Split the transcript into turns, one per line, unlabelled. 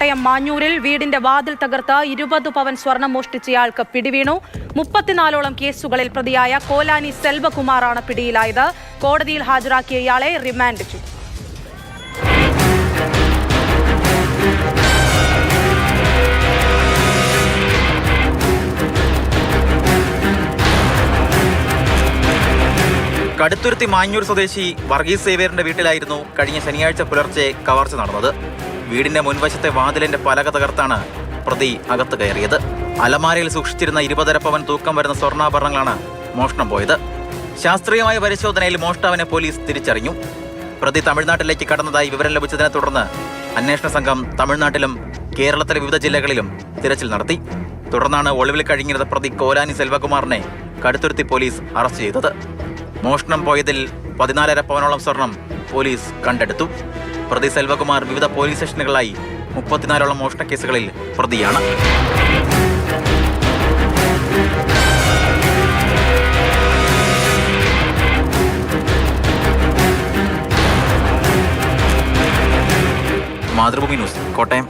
കോട്ടയം മാഞ്ഞൂരിൽ വീടിന്റെ വാതിൽ തകർത്ത് ഇരുപത് പവൻ സ്വർണം മോഷ്ടിച്ചയാൾക്ക് പിടിവീണു. മുപ്പത്തിനാലോളം കേസുകളിൽ പ്രതിയായ കോലാനി സെൽവകുമാറാണ് പിടിയിലായത്. കോടതിയിൽ ഹാജരാക്കിയ ഇയാളെ റിമാൻഡ് ചെയ്തു.
കടുത്തുരുത്തി മാഞ്ഞൂർ സ്വദേശി വർഗീസ് സേവേറിന്റെ വീട്ടിലായിരുന്നു കഴിഞ്ഞ ശനിയാഴ്ച പുലർച്ചെ കവർച്ച നടന്നത്. വീടിന്റെ മുൻവശത്തെ വാതിലിന്റെ പലക തകർത്താണ് പ്രതി അകത്ത് കയറിയത്. അലമാരയിൽ സൂക്ഷിച്ചിരുന്ന ഇരുപതര പവൻ തൂക്കം വരുന്ന സ്വർണാഭരണങ്ങളാണ് മോഷണം പോയത്. ശാസ്ത്രീയമായ പരിശോധനയിൽ മോഷ്ടാവിനെ പോലീസ് തിരിച്ചറിഞ്ഞു. പ്രതി തമിഴ്നാട്ടിലേക്ക് കടന്നതായി വിവരം ലഭിച്ചതിനെ തുടർന്ന് അന്വേഷണ സംഘം തമിഴ്നാട്ടിലും കേരളത്തിലെ വിവിധ ജില്ലകളിലും തിരച്ചിൽ നടത്തി. തുടർന്നാണ് ഒളിവിൽ കഴിഞ്ഞിരുന്ന പ്രതി കോലാനി സെൽവകുമാറിനെ കടുത്തുരുത്തി പോലീസ് അറസ്റ്റ് ചെയ്തത്. മോഷണം പോയതിൽ പതിനാലര പവനോളം സ്വർണം പോലീസ് കണ്ടെടുത്തു. പ്രതി സെൽവകുമാർ വിവിധ പോലീസ് സ്റ്റേഷനുകളായി മുപ്പത്തിനാലോളം മോഷണ കേസുകളിൽ പ്രതിയാണ്. മാതൃഭൂമി ന്യൂസ് കോട്ടയം.